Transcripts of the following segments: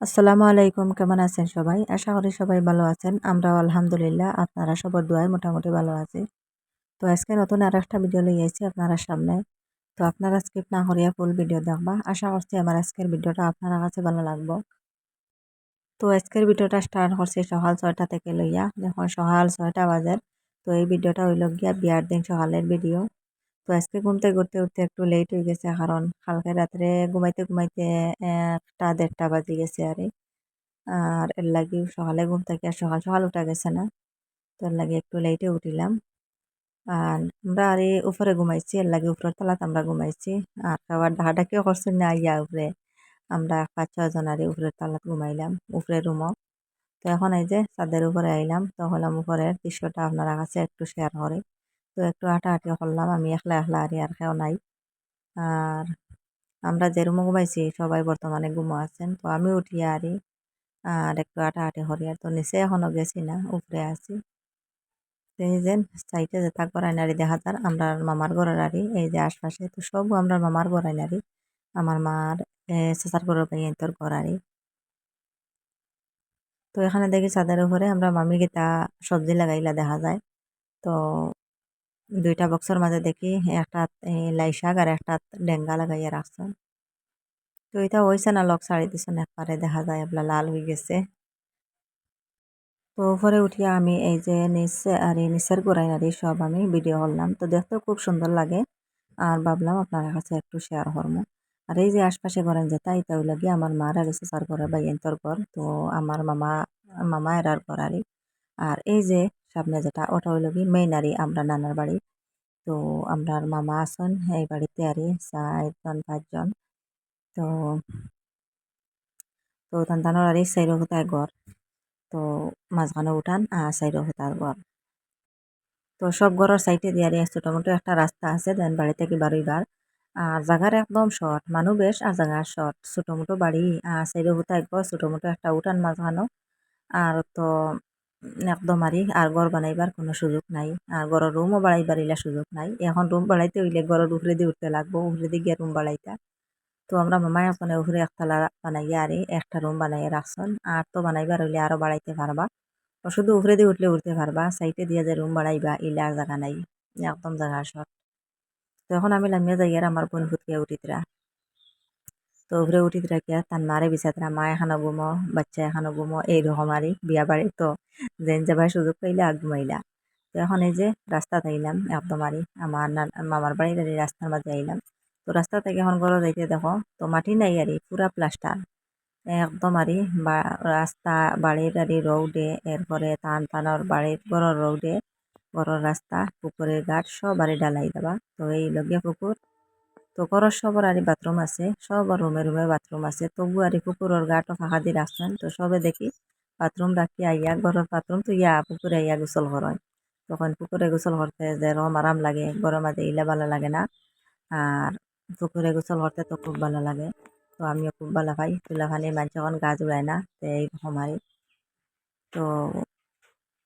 আসসালামু আলাইকুম, কেমন আছেন সবাই? আশা করি সবাই ভালো আছেন। আমরাও আলহামদুলিল্লাহ আপনারা সবার দোয়ায় মোটামুটি ভালো আছি। তো আজকে নতুন আর একটা ভিডিও লই আইছি আপনারা সামনে। তো আপনারা স্কিপ না করিয়া ফুল ভিডিও দেখবা। আশা করছি আমার আজকের ভিডিওটা আপনারা কাছে ভালো লাগবো। তো আজকের ভিডিওটা স্টার্ট করছি সকাল ছয়টা থেকে লইয়া। দেখুন সকাল ছয়টা বাজার তো এই ভিডিওটা হইল গিয়া বিয়ার দিন সকালের ভিডিও তো আজকে ঘুমতে ঘুরতে, উঠতে একটু লেট হয়ে গেছে, কারণ কালকে রাত্রে ঘুমাইতে ঘুমাইতে, একটা দেড়টা বাজে গেছে আরে। আর এর লাগে সকালে ঘুম থেকে আর সকাল সকাল উঠা গেছে না, তো এর লাগে একটু লেটে উঠিলাম। আর আমরা আর উপরে ঘুমাইছি, এর লাগে উপরের তলাত আমরা ঘুমাইছি। আর খাবার ডাকাডাকিও করছি না, ইয়া উপরে। আমরা পাঁচ ছজন আরে উপরের তলাত ঘুমাইলাম উপরের রুমও। তো এখন এই যে ছাদের উপরে আইলাম, তো হলাম উপরের দৃশ্যটা আপনারা কাছে একটু শেয়ার করি। তো একটু হাঁটাহাঁটি করলাম। আমি একলা একলা আরি আর কেউ নাই। আর আমরা যে রুমে ঘুমাইছি, সবাই বর্তমানে ঘুমো আছেন। তো আমি উঠিয়া আরি আর একটু হাঁটাহাঁটি করি। আর তো নিচে এখনও গেছি না, উপরে আছি। এই যে সাইডে যে থাকবার আইনারি দেখা যার, আমরা মামার ঘরের আরি। এই যে আশপাশে তো সব আমরা মামার ঘর আইনারি আমার মার চেঁচার ঘরের ভাই তোর আরি। তো এখানে দেখি ছাদের উপরে আমরা মামি গীতা সবজি লাগাইলা দেখা যায়। তো দুইটা বক্সের মাঝে দেখি একটা লাই শাক আর একটা ডেঙ্গা লাগাইয়া রাখছেন। তো এটা হয়েছে না, লক ছাড়ি দিছেন, একবারে দেখা যায় আপনার লাল হয়ে গেছে। তো উপরে উঠিয়া আমি এই যে নিচে, আর এই নিচের গোড়াই আর সব আমি ভিডিও করলাম। তো দেখতে খুব সুন্দর লাগে, আর ভাবলাম আপনার কাছে একটু শেয়ার করব। আর এই যে আশপাশে ঘরেন যে, তাই তাই গিয়ে আমার মার আর সার ঘরে বা এন্তর ঘর, তো আমার মামা মামা এরার ঘর আর এই যে সামনে যেটা, ওটা হইল কি মেইন আরই আমরা নানার বাড়ি। তো আমরা মামা আছেন, এই বাড়িতে আরই চারজন পাঁচজন তো তো তান্তানোর আরই চাইরো কোথায় ঘর। তো মাঝখানে উঠান আর সাইডে তার ঘর। তো সব ঘরের সাইডে দিয়ে ছোটো মোটো একটা রাস্তা আছে, দেন বাড়ি থেকে বারোইবার আর জায়গার একদম শর্ট মানুষ বেশ, আর জায়গার শর্ট। ছোটো মোটো বাড়ি, আর সাইডে হুতায় ঘর ছোটো মোটো একটা উঠান মাঝখানো আর তো একদম আরই আর ঘর বানাইবার কোনো সুযোগ নাই, আর ঘরের রুমও বাড়াইবার ইলা সুযোগ নাই। এখন রুম বাড়াইতে হইলে ঘরের উপরে দিয়ে উঠতে লাগবো উপরে দিয়ে গিয়ে রুম বাড়াইতা তো আমরা মামাই ওখানে উপরে একতলা বানাইয়া আরে, একটা রুম বানাইয়া রাখছেন, আর তো বানাইবার হইলে আরও বাড়াইতে পারবা। শুধু উপরে দিয়ে উঠলে উঠতে পারবা, সাইডে দিয়ে যে রুম বাড়াইবা ইলে আর জায়গা নাই, একদম জায়গা সব তো এখন আমি লামিয়া যাই আর আমার বোন ফুটকে উঠিতরা। তো উপরে উঠিত রাখিয়া তার মারে বিচাতরা মা এখানো ঘুমো বাচ্চা এখানো ঘুমো এইরকম আরই বিয়া বাড়ি তো যেন যাবার সুযোগ পাইলে আগ ঘুমাইলা তো এখন এই যে রাস্তাতে আইলাম একদম আরই আমার মামার বাড়ির রাস্তার মাঝে আইলাম তো রাস্তা থেকে এখন ঘর যাইতে দেখো তো মাটি নাই আরই পুরা প্লাস্টার একদম আরই রাস্তা বাড়ির আরই রোডে এরপরে টান টানোর বাড়ির ঘরের রোডে ঘরের রাস্তা পুকুরের ঘাট সব আরই ডালাই দেবা তো এই লগিয়া পুকুর তো ঘরের সবার আরই বাথরুম আছে সব রুমে রুমে বাথরুম আছে। তবু আরই পুকুরের ঘাটও ফাঁকা দিয়ে রাখছেন তো সবে দেখি বাথরুম রাখি আইয়া, ঘরের বাথরুম তো ইয়া পুকুরে আইয়া গোসল করেন তখন পুকুরে গোসল করতে যে রম আরাম লাগে গরম মাঝে ইলা ভালো লাগে না। আর পুকুরে গোসল করতে তো খুব ভালো লাগে। তো আমিও খুব ভালো পাই। তুলাখানি মানুষ যখন গাছ উড়ায় না, তো এইরকম আর তো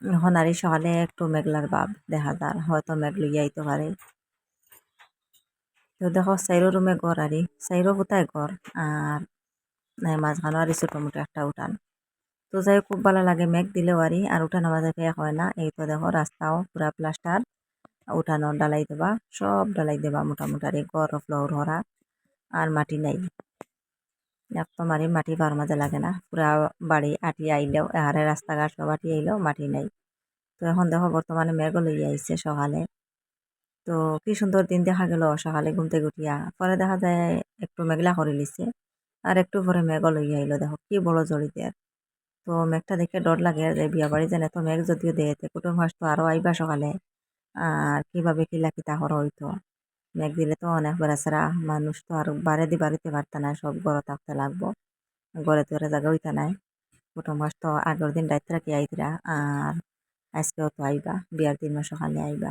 এখন আর সকালে একটু মেঘলার ভাব দেখা যার হয়তো মেঘ লইয়া আইতে পারে। তো দেখো চাইরো রুমে ঘর আরি চাইরো কোথায় ঘর আর মাঝখানো আরি ছোটো মোটো একটা উঠান তো যাই খুব ভালো লাগে মেঘ দিলেও আরি আর উঠানো মাঝে ফেক হয় না এই তো দেখো রাস্তাও পুরা প্লাস্টার উঠানো ডালাই দেবা সব ডালাই দেবা মোটামুটি ঘর ফ্লোর হরা আর মাটি নাই একদম আর মাটি বার মাঝে লাগে না পুরা বাড়ি আটি আইলেও এহারে রাস্তাঘাট সব আটি আইলেও মাটি নাই তো এখন দেখো বর্তমানে মেঘও লইয়া আইছে সকালে তো কি সুন্দর দিন দেখা গেল সকালে ঘুমতে গুটিয়া পরে দেখা যায় একটু মেঘলা করে লিছে আর একটু পরে মেঘও লইয়া আইলো দেখো, কি বড় জড়িতে তো মেঘটা দেখে ডর লাগে যে বিয়া বাড়ি যেন তো মেঘ যদিও দেয় কুটুম হাস তো আরও আইবা সকালে আর কীভাবে কিলা কিতা করা হইতো মেঘ দিলে তো অনেক বেড়াছেরা মানুষ তো আর বাড়ি দি বাড়িতে পারতে না সব ঘরে থাকতে লাগবো। ঘরে তোরে জায়গা হইতে নাই। কুটুম মাস তো আগের দিন রাত রাখি আইতরা আর আজকেও তো আইবা বিয়ার দিন সকালে আইবা।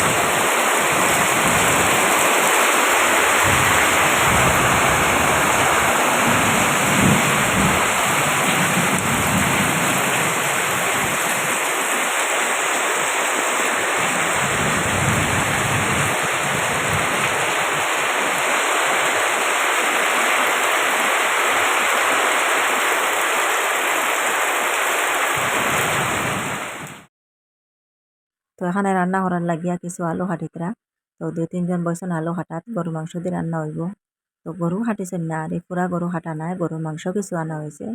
এখানে রান্না করার লাগিয়া কিছু আলু কাটিতরা তো দুই তিনজন বয়সন আলু কাটাত গরু মাংস দিয়ে রান্না হইব। তো গরু কাটিছেন না আর পুরা গরু কাটা নাই গরুর মাংস কিছু আনা হয়েছে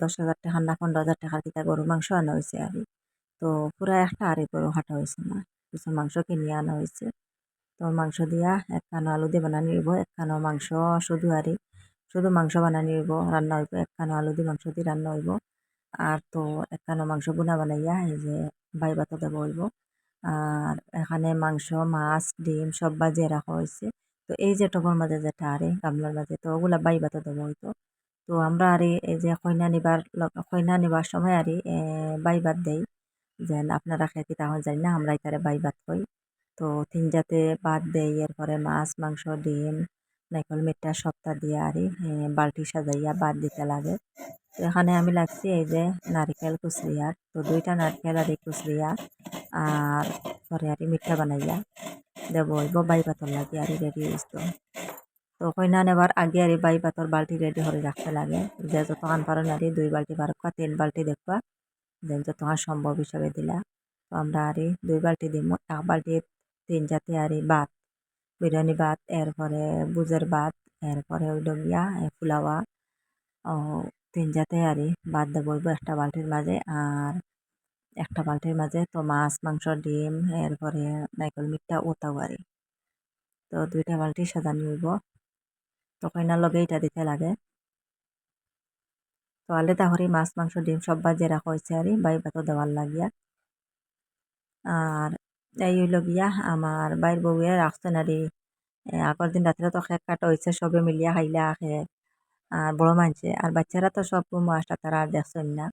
দশ হাজার টাকার না পনেরো হাজার টাকার কিতা গরুর মাংস আনা হয়েছে আর তো পুরা একটা আর গরু কাটা হয়েছে না, কিছু মাংস কিনে আনা হয়েছে তো মাংস দিয়া এক কানো আলু দিয়ে বানানি হইব, এক কানো মাংস শুধু আরি শুধু মাংস বানানি হইব রান্না হইব, এক কানো আলু দিয়ে মাংস দিয়ে রান্না হইব। আর তো এক কানো মাংস বুনা বানাইয়া এই যে বাই বাতো দেব হইব আর এখানে মাংস, মাছ, ডিম সব বাজিয়ে রাখা হয়েছে। তো এই যে টবের মাঝে যেটা আরে গামলার মাঝে, তো ওগুলা বাই বাতো দেবো হইতো তো আমরা আর এই যে কইনা নিবার কইনা নিবার সময় আর বাই বাত দেই। যেন আপনারা খেতে তখন জানি না, আমরা এখানে বাই বাত কই তো তিন জাতে ভাত দেই, এরপরে মাছ, মাংস, ডিম নাইকল মিঠা সপ্তাহ দিয়ে আর বালতি সাজাইয়া বাদ দিতে লাগে। তো এখানে আমি লাগছি এই যে নারিকেল কুচরিয়া তো দুইটা নারকেল আর কুচরিয়া আর পরে আর মিঠা বানাইয়া দেবো হইব বাই পাতর লাগে আর রেডি হইতো তো। কইনা নেবার আগে আর বাই পাতর বালতি রেডি করে রাখতে লাগে, যে যতক্ষণ পারো নারী দুই বালতি বারকা তিন বালতি দেখবা, দেন যতক্ষণ সম্ভব হিসাবে দিলা। তো আমরা আর দুই বালতি দিম, এক বালতি তিন জাতি আর ভাত বিরিয়ানি ভাত, এরপরে বুজের ভাত, এরপরে হইল গিয়া ফুলাওয়া ও তিন জাতে আর ভাত দেবো হইব একটা বালতির মাঝে আর একটা বালতির মাঝে তো মাছ, মাংস, ডিম, এরপরে নাইকল মিঠা ওতাও আর তো দুইটা বালতি সাজানি হইব। তো কইনার লগে এটা দিতে লাগে। তো আলাদা করে মাছ, মাংস, ডিম সব বাজে রাখা হয়েছে আর বাই ভাতও দেওয়ার লাগিয়া। আর এই হইল গিয়া আমার বাইর বউয়ে রাখছেন আর আগের দিন রাত্রে তো খেক কাটা হয়েছে সবে মিলিয়া খাইলা খেক আর বড় মানছে আর বাচ্চারা তো সব মাছটা তারা আর দেখছেন না।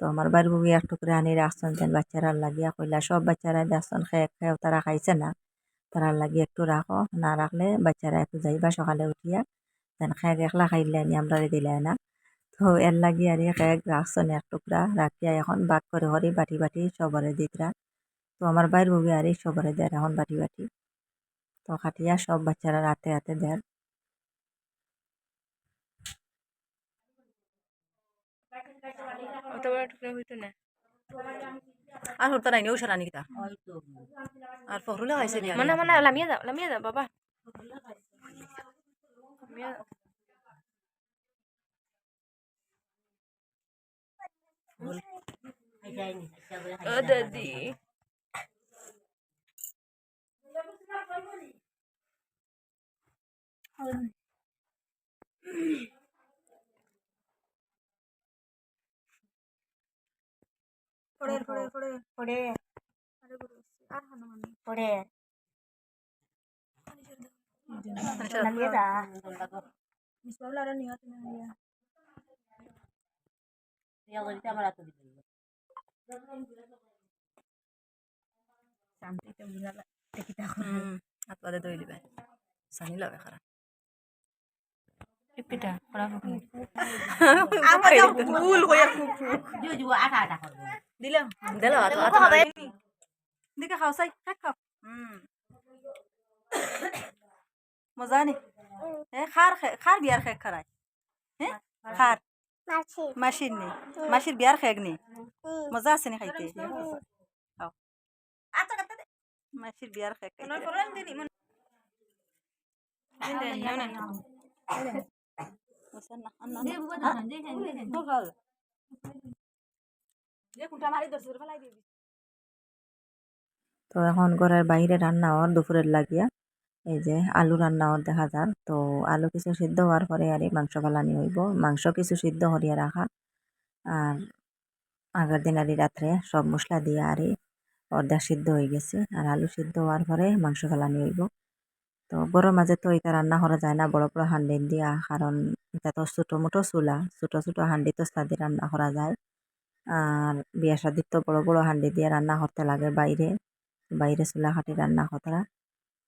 তো আমার বাড়ির বউয়ে এক টুকরে আনি রাখছেন যেন বাচ্চারা লাগিয়া কইলা, সব বাচ্চারা দেখছেন খেক খেয়েও তারা খাইছে না। তারা লাগিয়ে একটু রাখো, না রাখলে বাচ্চারা একটু যাইবা সকালে উঠিয়া। দেন খেক একলা খাইলে আনি আমরা দিলে না। তো এর লাগি আর খেক রাখছেন এক টুকরা, রাখিয়া এখন বাদ করে হরি, বাটি বাটি সবরে দিতরা। তো আমার বাইর বউয়ে আর সবরে দেয় এখন বাটি বাটি। তো খাটিয়া সব বাচ্চারা রাতে রাতে দেয় অত বড় টুকরা হইতো না। আর হতো নাই নেও সারা নিকিতা আর নি মানে মানে লামিয়ে যাও লামিয়ে বাবা। ও দাদি। পড়ে পড়ে পড়ে পড়ে। আরে গুরু আর হানো হানো পড়ে। আচ্ছা, দিয়া শান্তিতে বুঝালা হাত পাতে দই দিবে। সানি লবে খারা। পিঠা আমার আটা আটা দিলাম। দিকে খাও সাই খাও। হুম। মজা নি? এ খার খে- খার বিয়ার খেক খারাই। হ্যাঁ খার। মাসির নি। মাসির বিয়ার খেক নি। মজা আছে নি খাইতে? মাসির বিয়ার খেক। তো। এখন ঘরের বাইরে রান্না হওয়ার দুপুরের লাগিয়া এই যে আলু রান্না হওয়ার দেখা যার তো আলু কিছু সিদ্ধ হওয়ার পরে আর এই মাংস ফালানি হইব। মাংস কিছু সিদ্ধ হরিয়া রাখা। আর আগের দিন আরই রাত্রে সব মশলা দিয়ে আরই অর্ধেক সিদ্ধ হয়ে গেছে আর আলু সিদ্ধ হওয়ার পরে মাংস ফালানি হইব। তো গরম মাঝে তো এটা রান্না করা যায় না, বড় বড় হান্ডি দিয়া, কারণ এটা তো ছোটো মোটো চুলা, ছোটো ছোটো হান্ডি তো দিয়ে রান্না করা যায়। আর বিয়া শাদির তো বড় বড় হান্ডি দিয়ে রান্না করতে লাগে বাইরে বাইরে চুলা খাটি রান্না করা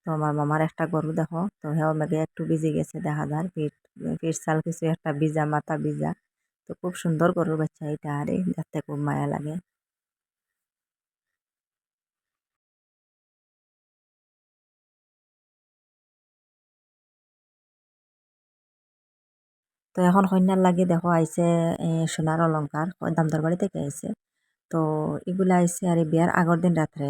তো আমার মামার একটা গরু দেখো, তো হেও মেঘে একটু ভিজে গেছে দেখা যায় পিঠ পিঠ চাল কিছু একটা ভিজা, মাথা ভিজা। তো খুব সুন্দর গরুর বাচ্চা এটা, আরে, দেখতে খুব মায়া লাগে। তো এখন কন্যার লাগি দেখো আইছে সোনার অলংকার দামদার বাড়ি থেকে আইছে। তো এগুলা আইসে আর বিয়ার আগর দিন রাত্রে।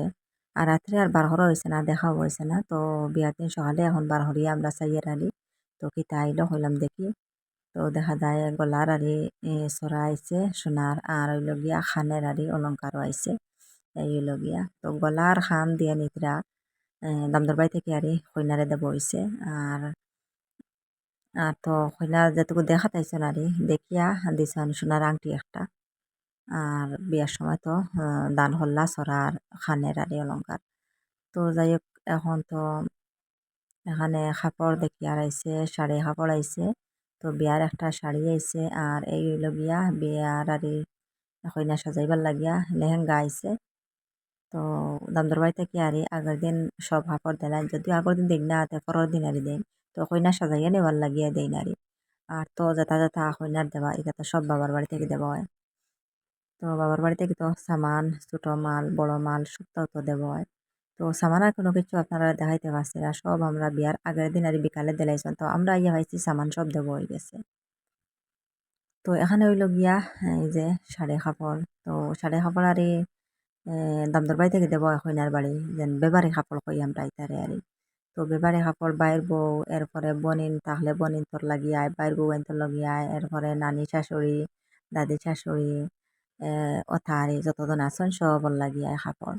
আর রাত্রে আর বার হরা হয়েছে না, দেখাও হয়েছে না। তো বিয়ার দিন সকালে এখন বার হরিয়া আমরা সাইয়ের আলি। তো কিতা আইলো হইলাম দেখি। তো দেখা যায় গলার আরি সরা আইছে, সোনার আর হইল গিয়া খানের আরি অলংকারও আইছে। এই হইল গিয়া তো গলার খান দিয়ে নিতরা দামদরবাই থেকে আরি কইনারে দেব হইছে। আর আর তো কইনা যেটুকু দেখা তাইছেন আরি দেখিয়া দিছেন সোনার আংটি একটা। আর বিয়ার সময় তো দান হল্লা সরার, খানের আরি অলংকার। তো যাই হোক এখন তো এখানে কাপড় দেখি আর আইছে, শাড়ি কাপড় আইছে, তো বিয়ার একটা শাড়ি আইছে, আর এই হইল গিয়া বিয়ার আরি কইনা সাজাইবার লাগিয়া লেহেঙ্গা আইছে। তো দামদরবাই থেকে আরি আগের দিন সব কাপড় দিলাম যদিও আগের দিন দেখ না পরের দিন আরি দেন তো কইনা সাজাইয়া নেবার লাগিয়া দেই নারী আর তো যেটা যেটা কইনার দেওয়া, এটা তো সব বাবার বাড়ি থেকে দেওয়া হয়। তো বাবার বাড়ি থেকে তো সামান, ছোটো মাল, বড় মাল, সবটাও তো দেওয়া হয়। তো সামান আর কোনো কিছু আপনারা দেখাইতে পারছি না, সব আমরা বিয়ার আগের দিন আর বিকালে দিলাইছেন। তো আমরা ইয়া ভাইছি সামান সব দেবো হয়ে গেছে। তো এখানে হইল গিয়া, এই যে শাড়ি কাপড় তো শাড়ি কাপড় আর দামদর বাড়ি থেকে দেবো কইনার বাড়ি, যেন বেবারি কাপড় কই আমরা ইতারে আরি। তো বেবারি কাপড় বাইর বউ, এরপরে বনিন, তাহলে বনিন তোর লাগিয়ায় বাইর বউ তোর লাগিয়ায় এরপরে নানি শাশুড়ি, দাদি শাশুড়ি অথারি যতজন আছেন সবর লাগিয়ায় কাপড়।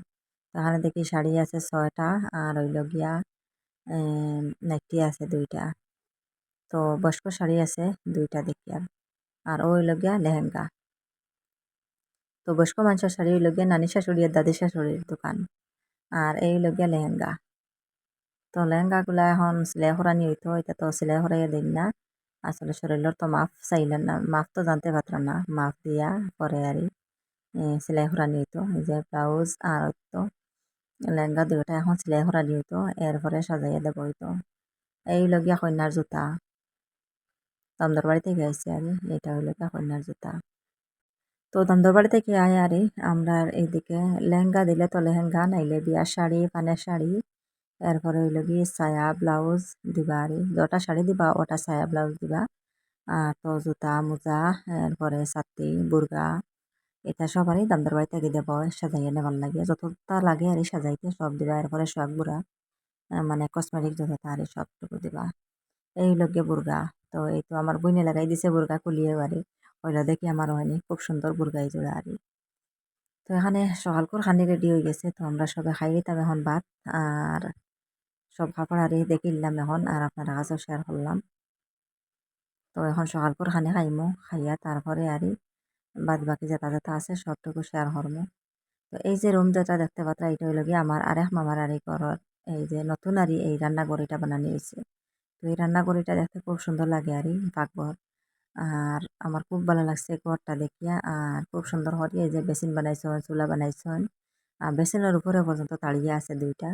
তো এখানে দেখি শাড়ি আছে ছয়টা, আর হইল গিয়া নাইটি আছে দুইটা। তো বয়স্ক শাড়ি আছে দুইটা দেখি আর আর ও হইল গিয়া লেহেঙ্গা। তো বয়স্ক মানুষের শাড়ি হইল গিয়া নানি শাশুড়ি আর দাদি শাশুড়ির দোকান। আর এই হইল গিয়া লেহেঙ্গা। তো লেহেঙ্গাগুলা এখন সেলাই করানি হইতো এটা তো সেলাই করাইয়া দিন না। আসলে শরীরের তো মাফ চাইলেন না, মাপ তো জানতে পারতাম না। মাফ দিয়া পরে আর সেলাই করানি হইতো। এই যে ব্লাউজ আর তো লেহেঙ্গা দুইটা এখন সেলাই করানি হইতো, এরপরে সাজাইয়া দেব হইতো। এই লগিয়া কন্যার জুতা। দামদর বাড়ি থেকে আইসি আর এটা হইল কন্যার জুতা। তো দামদর বাড়ি থেকে আয় আরে, আমরা এইদিকে লেহেঙ্গা দিলে তো লেহেঙ্গা, নাইলে বিয়ার শাড়ি, পানের শাড়ি। এরপরে হইল গিয়ে সায়া ব্লাউজ দিবা আর, যটা শাড়ি দিবা ওটা সায়া ব্লাউজ দিবা। আর তো জুতা, মোজা, এরপরে ছাতি বুর্গা, এটা সবারই দামদার বাড়ি থেকে দেবো, সাজাইয়া নেবার লাগে। যতটা লাগে আর সাজাইতে সব দিবা, এরপরে সব বুড়া মানে কসমেটিক যতটা আর সবটুকু দিবা। এই লগে বুর্গা, তো এই তো আমার বইনে লাগাই দিছে বুর্গা কুলিয়ে বাড়ি ওইটা দেখি আমার হয়নি, খুব সুন্দর বুর্গাই জোড়া আর তো এখানে সকাল করে খানি রেডি হয়ে গেছে, তো আমরা সবে খাই দিতাম এখন ভাত, আর সব কাপড় আর দেখে নিলাম এখন, আর আপনার কাছেও শেয়ার করলাম। তো এখন সকাল করে খানি খাইমো, খাইয়া তারপরে আরই বাদ বাকি যেটা যেটা আছে সবটুকু শেয়ার করব তো এই যে রুম যেটা দেখতে পাত্রা এটা হইল গিয়ে আমার আরেক মামার আরি ঘরের, এই যে নতুন আরই এই রান্নাঘর এটা বানানি হয়েছে। তো এই রান্নাঘরটা দেখতে খুব সুন্দর লাগে আরই পাকঘর আর আমার খুব ভালো লাগছে ঘরটা দেখিয়া। আর খুব সুন্দর হরি, এই যে বেসিন বানাইছেন, চুলা বানাইছেন। আর বেসিনের উপরে পর্যন্ত তাড়িয়ে আছে দুইটা।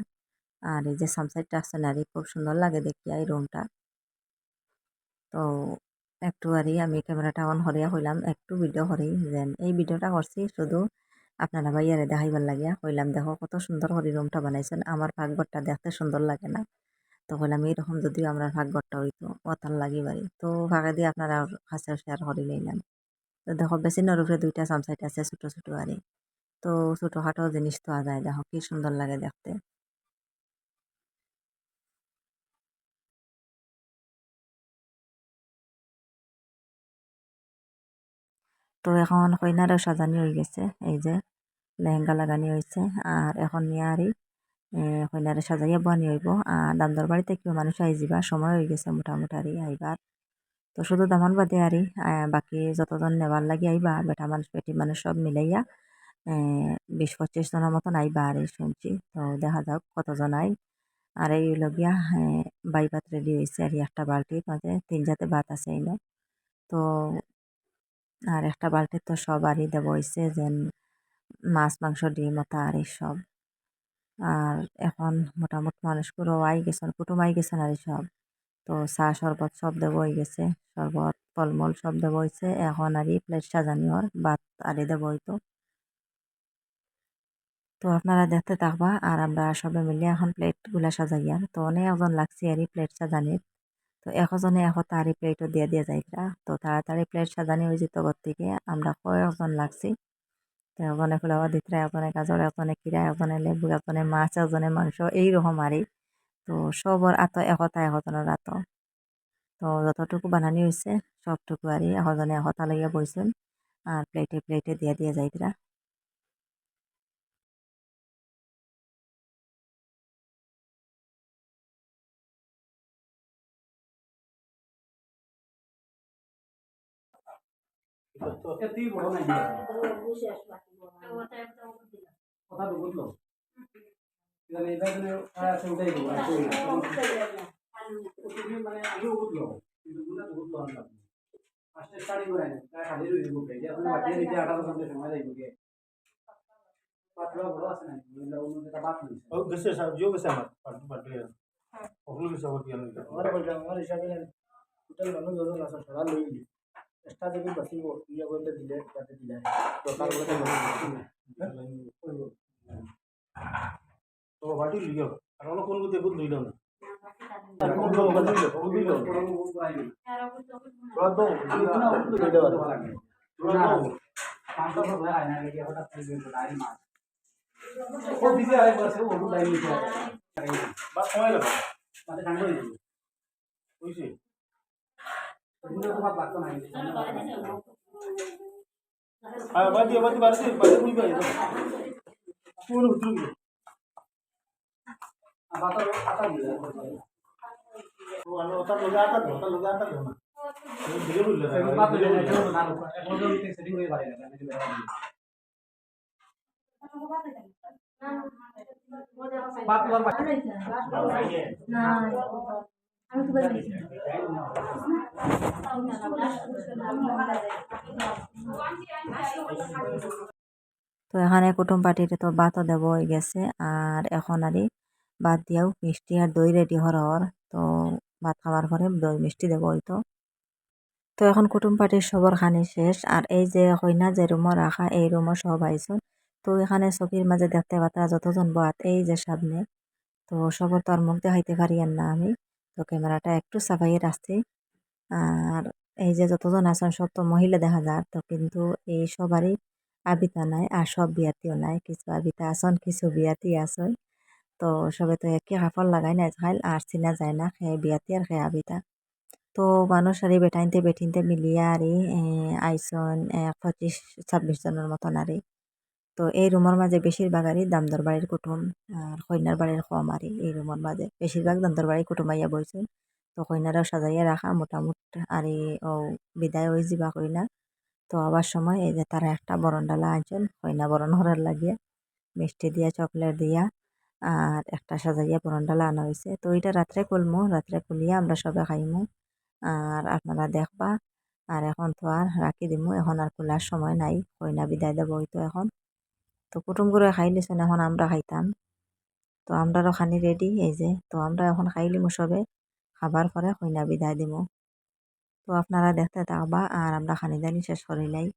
আর এই যে সামসাইডটা আছে নারী খুব সুন্দর লাগে দেখিয়া এই রুমটা তো একটু আরই আমি ক্যামেরাটা অন হরিয়া হইলাম, একটু ভিডিও হরি। যেন এই ভিডিওটা করছি শুধু আপনারা ভাইয়ারে দেখাইবার লাগিয়া। হইলাম, দেখো কত সুন্দর হরি রুমটা বানাইছেন। আমার ভাগ্যটা দেখতে সুন্দর লাগে না। তো হইলাম এইরকম যদিও আমরা ভাগ্যটা হইতো, অতাল লাগি বাড়ি তো ফাঁকা দিয়ে আপনারা কাছে শেয়ার করি লইলাম তো দেখো বেসিনের উপরে দুইটা সামসাইট আছে ছোটো ছোটো আরই তো ছোটোখাটো জিনিস তো আ যায় দেখো কি সুন্দর লাগে দেখতে। তো এখন কইনারও সাজানি হয়ে গেছে, এই যে লেহেঙ্গা লাগানি হয়েছে আর এখন নিয়ে আরই কইনারে সাজাইয়া বানি হইব। আর দামদর বাড়িতে কেউ মানুষ আই যাবা সময় হয়ে গেছে মোটামুটি আরই আইবার। তো শুধু দামান বাদে আরই বাকি যতজন নেবার লাগে আইবা, বেটা মানুষ, বেটি মানুষ সব মিলাইয়া বিশ পঁচিশ জনের মতন আইবা আর শুনছি। তো দেখা যাক কতজন আই। আর এই লগিয়া বাই ভাত রেডি হয়েছে আর একটা বালতির মাঝে তিন জাতে ভাত আছে এনে। তো আর একটা বালতির তো সবারই দেব হয়েছে যেন মাছ, মাংস, ডিম ওটা আর সব। আর এখন মোটামুটি মানুষগুলো আই গেছেন কুটুম আই গেছেন আর সব? তো চা শরবত সব দেব হয়ে গেছে, শরবত, ফলমূল সব দেব হয়েছে এখন আর প্লেট সাজানি হর ভাত আরে দেব হইতো। তো আপনারা দেখতে থাকবা আর আমরা সবাই মিলে এখন প্লেটগুলা সাজাইয়ার তো অনেক একজন লাগছে আর প্লেট সাজানির। তো একজনে এখন তারই প্লেটও দিয়ে দিয়ে যাইরা তো তাড়াতাড়ি প্লেট সাজানি হয়ে যেত ঘর থেকে, আমরা কয়েকজন লাগছি। তো ওখানে ফ্লাওয়ার দিতে ওখানে গাজর ওখানে কিরা ওখানে লেবু ওখানে মাছ ওখানে মাংস এইরকম আরই। তো সবর আত একতা একজনের আত। তো যতটুকু বানানি হয়েছে সবটুকু আরই এজনে একতা লইয়া বইছেন আর প্লেটে প্লেটে দিয়া দিয়া যাইতরা এতেই বড় নাই কথা তো বুঝলো? মানে মানে আগেও বুঝলো কিন্তু গুলা তো বুঝলো না। ফার্স্টে স্টাডি করে না তাই খালি রইল বুকে এখন বাকি নিতে আঠারো ঘণ্টা সময় যাইব কে পাতলা বড় আছে না বুঝলা অন্য যেটা বাদ নেই ও গেছে সাহেব জিও গেছে আমার পার্টি পার্টি ওগুলো গেছে আবার বিয়ান আমার বললাম আমার হিসাবে টোটাল মানুষ যখন আছে সরা লইলি এক্সট্রা যদি বাঁচিব ইয়া করতে দিলে তাতে দিলে দরকার হলে তো পার্টি লিও আর অন্য কোন কোন দেখুন দুইলাম না বা সময় বুঝছি আর বাদি বাদি বাদি বাদি মুই পাই কোন উত্তর গিয়ে তো আলো ওটা লগা আটা ওটা লগা আটা না ধীরে বললে তো এখানে কুটুম পার্টিতে তো ভাতও দেব হয়ে গেছে আর এখন আরই ভাত দিয়াও মিষ্টি আর দই রেডি হওয়ার তো ভাত খাওয়ার পরে দই মিষ্টি দেব হয়তো। তো এখন কুটুম পার্টির সবর খানি শেষ আর এই যে কইনা যে রুমও রাখা এই রুমও সব আইসন। তো এখানে চকির মাঝে দেখতে পাতা যতজন বাত এই যে সামনে। তো সবর তো আর মুখ দেখাইতে পারি আর না আমি। তো ক্যামেরাটা একটু সাফাইয়ে রাখছি আর এই যে যতজন আছেন, সব তো মহিলা দেখা যায়, তো কিন্তু এই সবারই আবিতা নাই, আর সব বিয়াতিও নাই। কিছু আবিতা আসন কিছু বিয়াতি আসন তো সবে তো একে কাপড় লাগাই না খাইল আর চিনা যায় না খে বিয়াতি আর খে আবিতা। তো মানুষ আর বেটাইনতে বেটিনতে মিলিয়া আর আইসন পঁচিশ, ছাব্বিশ জনের মতন আর। তো এই রুমের মাঝে বেশিরভাগ আরই দামদর বাড়ির কুটুম আর কইনার বাড়ির আরই এই রুমের মাঝে। বেশিরভাগ দামদর বাড়ির কুটুম আইয়া বইছেন তো কইনারাও সাজাইয়া রাখা মোটামুট আর ও বিদায় হয়ে যাবা কইনা। তো আবার সময় এই যে তারা একটা বরণ ডালা আনছেন, কইনা বরণ হরার লাগিয়া মিষ্টি দিয়া, চকলেট দিয়া আর একটা সাজাইয়া বরণ ডালা আনা হয়েছে তো এটা রাত্রে খুলমু, রাত্রে খুলিয়া আমরা সবে খাইমু আর আপনারা দেখবা। আর এখন তো আর রাখি দিমু, এখন আর খোলার সময় নাই, কইনা বিদায় দেবো হয়তো এখন। তো কুটুম করে খাই লিছেন এখন আমরা খাইতাম। তো আমরারও খানি রেডি এই যে। তো আমরা এখন খাইলিমু সবে, খাবার পরে কইনা বিদায় দিব তো আপনারা দেখতে থাকবা আর আমরা খানিদানি শেষ করিলাই।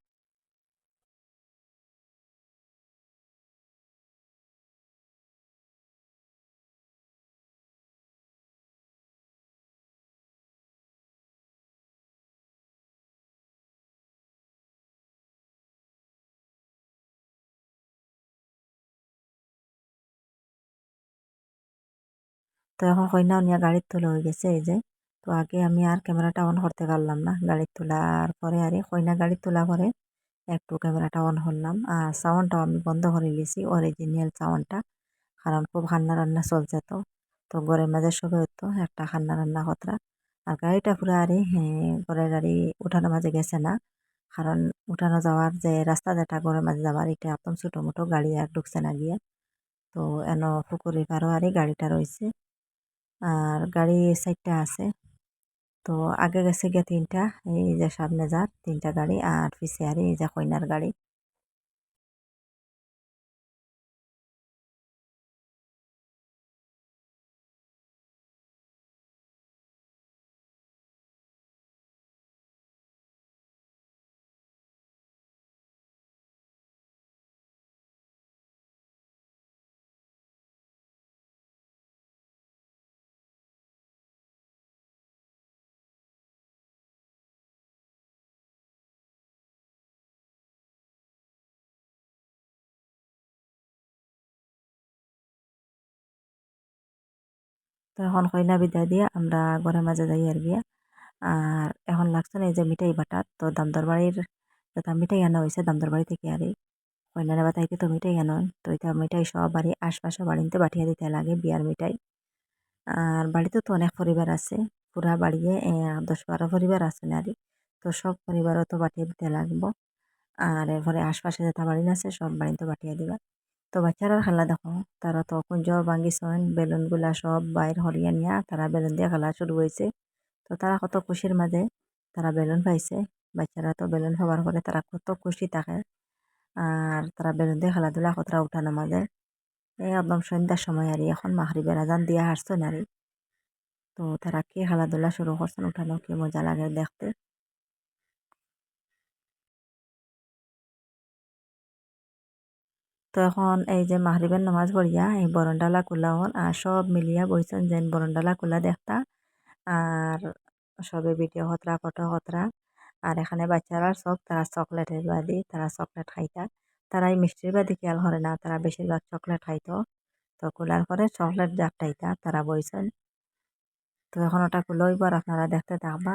তো এখন কইনাও নিয়ে গাড়ির তোলা হয়ে গেছে এই যে। তো আগে আমি আর ক্যামেরাটা অন করতে পারলাম না গাড়ির তোলার পরে আরে কইনা গাড়ির তোলা পরে একটু ক্যামেরাটা অন করলাম। আর সাউন্ডটাও আমি বন্ধ করে লিছি অরিজিনাল সাউন্ডটা কারণ খুব হান্না রান্না চলছে তো। তো ঘরের মাঝে সবে হতো একটা হান্না রান্না খতরা। আর গাড়িটা পুরো আরে হ্যাঁ ঘরের গাড়ি উঠানোর মাঝে গেছে না। কারণ উঠানো যাওয়ার যে রাস্তা যেটা ঘরের মাঝে যাওয়ার, এটা একদম ছোটো মোটো গাড়ি আর ঢুকছে না গিয়ে। তো এন পুকুরি পারও আরে গাড়িটা রয়েছে। আর গাড়ি সাইডটা আছে। তো আগে গেছে গিয়ে তিনটা, এই যে সামনে যার তিনটা গাড়ি আর পিছে আর এই যে কইনার গাড়ি। তো এখন কইনা বিদায় দিয়ে আমরা ঘরের মাঝে যাই আর গিয়া। আর এখন লাগছে না এই যে মিঠাই বাটা, তো দামদর বাড়ির যেটা মিঠাই আনা হয়েছে, দামদর বাড়ি থেকে আর কইনা নেবা তাইতে তো মিঠাই আনন তো এটা মিঠাই সব বাড়ি, আশপাশে বাড়িতে পাঠিয়ে দিতে লাগে বিয়ার মিঠাই। আর বাড়িতে তো অনেক পরিবার আছে, পুরা বাড়িয়ে দশ বারো পরিবার আছে নারী তো সব পরিবারও তো পাঠিয়ে দিতে লাগবো। আর এরপরে আশপাশে যেটা বাড়ি আছে, সব বাড়িতে পাঠিয়ে দিবা। তো বাচ্চারা খেলা দেখো, তারা তো কুঞ্জ ভাঙিছেন বেলুনগুলা সব বাইর হরিয়া নিয়া তারা বেলুন দিয়ে খেলা শুরু হয়েছে তো তারা কত খুশির মাঝে তারা বেলুন পাইছে। বাচ্চারা তো বেলুন পাওয়ার পরে তারা কত খুশি থাকে। আর তারা বেলুন দিয়ে খেলাধুলা কতটা উঠানো মাঝে এই একদম সন্ধ্যার সময় আর এখন মাহরিবের আজান দিয়ে হাসছেন আর তো তারা কি খেলাধুলা শুরু করছেন, উঠানো কি মজা লাগে দেখতে। তো এখন এই যে মাহরিবের নামাজ পড়িয়া এই বরণডালা খোলা হন আর সব মিলিয়া বইছেন যেন বরণডালা খোলা দেখতা আর সবে ভিডিও হতরা, ফটো হতরা। আর এখানে বাচ্চারা সব তারা চকলেটের বাদি, তারা চকলেট খাইতা। তারা এই মিষ্টির বাদি খেয়াল করে না, তারা বেশিরভাগ চকলেট খাইতো। তো খোলার পরে চকলেট জাপটাইতা তারা বইছেন। তো এখন ওটা খুলে হইবার আপনারা দেখতে থাকবা।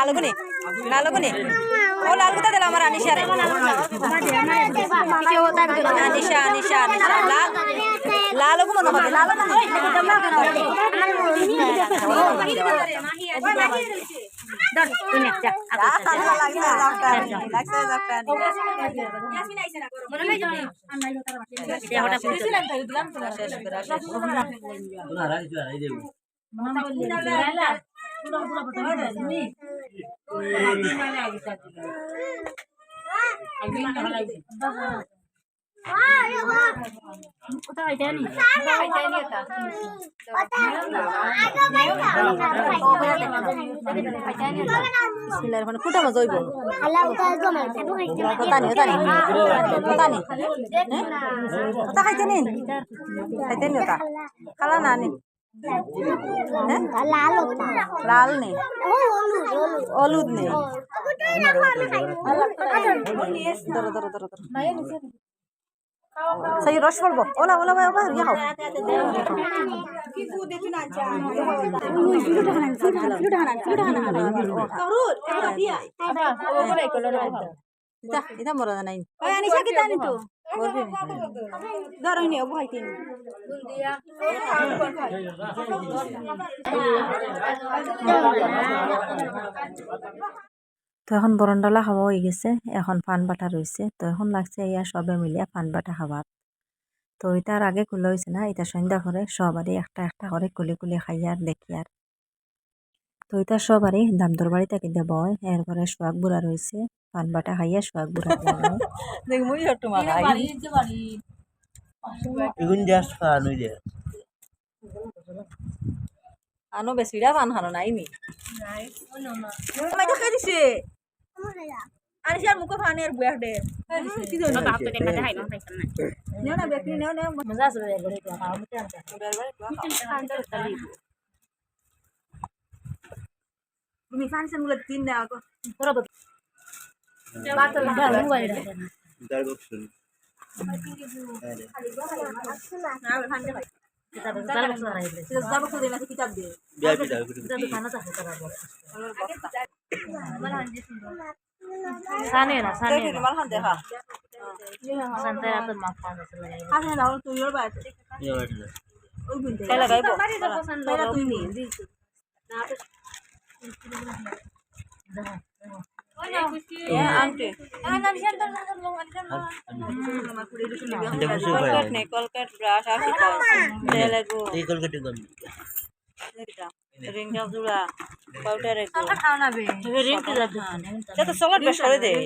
করে লালুগুনি ও লালগুতা দিলাম আমার আনিশা রে আনিশা আনিশা আনিশা লাল লালুগু মনে হবে লালুগু ফুটা মজা হইব তানি তানি খালা নি। লাল নেই। হলুদ নেই। ধরো ধরো ধরো ধরো। সেই রস পড়ব? ওলা ওলা ওলা ওলা ইয়ে খাও। ইতা ইতা মরা নাই। করবি নি? তো। এখন বরণডালা খাওয়া হয়ে গেছে, এখন পান বাটা রয়েছে। তো এখন লাগছে ইয়া সবে মিলিয়া পান বাটা খাবার তো এটার আগে খুলে হয়েছে না, এটা সন্ধ্যা করে সবারই একটা একটা করে কুলি কুলি খাই আর দেখি আর। তো এটা সবারই দামদর বাড়ি থেকে দেব এরপরে সোয়াগ বুড়া রয়েছে পান বাটা খাইয়া সোয়াগ বুড়া আনো বেশিটা পান খানো নাই নি দিছে। মুখে ফানে আর বুয়া দে কি জন্য নেও না বেকরি নেও নেও। মজা আছে রে বড় তো খাও মতে তুমি ফানছেনগুলো তিন দাও তো তোরা বল বাত না মোবাইল তার বক্সন না ফানতে ভাই কিতাব জাল বক্স না রাইলে সেটা যাব তো দেনা কিতাব দে বিআইপি দাও কিতাব খানা তা তারা বল সানে না সানে দেখি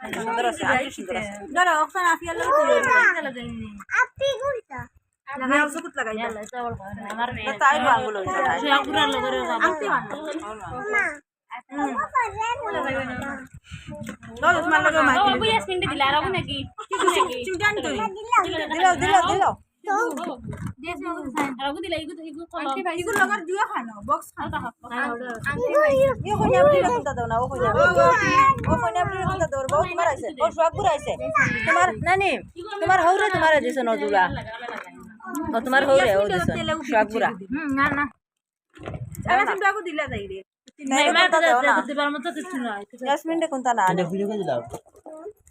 দাও তুই ওর বাইরে ইয়া বাটা ওই গুনতে খেলা গাইবো খেলা তুই নি Ya, ante. দেখো সে ভাই নে। কলকাট ব্রাশ আর কি কয় তেলেগু এই কলকাতা গম এটা রিংটা জুড়া পাউডার এগু খাও না বে রিং কি যাবে সে তো সলাট বেশ করে দে ইয়ালা সলাট ফটাচ্ছে খাওয়া না তুই আনি আসমিন ধরো অক্সান আফিয়া লাগে লাগাই লাগাই আংটি বানো দাও তোমার লাগে মাই চিউটান তুই ইগুলো লাগার দিও খানো বক্স খানো তোমার নানি তোমার হৌরে তোমার দিছে নজুলা তোমার হৌরে ও দিছে শাকগুড়া না না দিলা যাই রে কোনটা না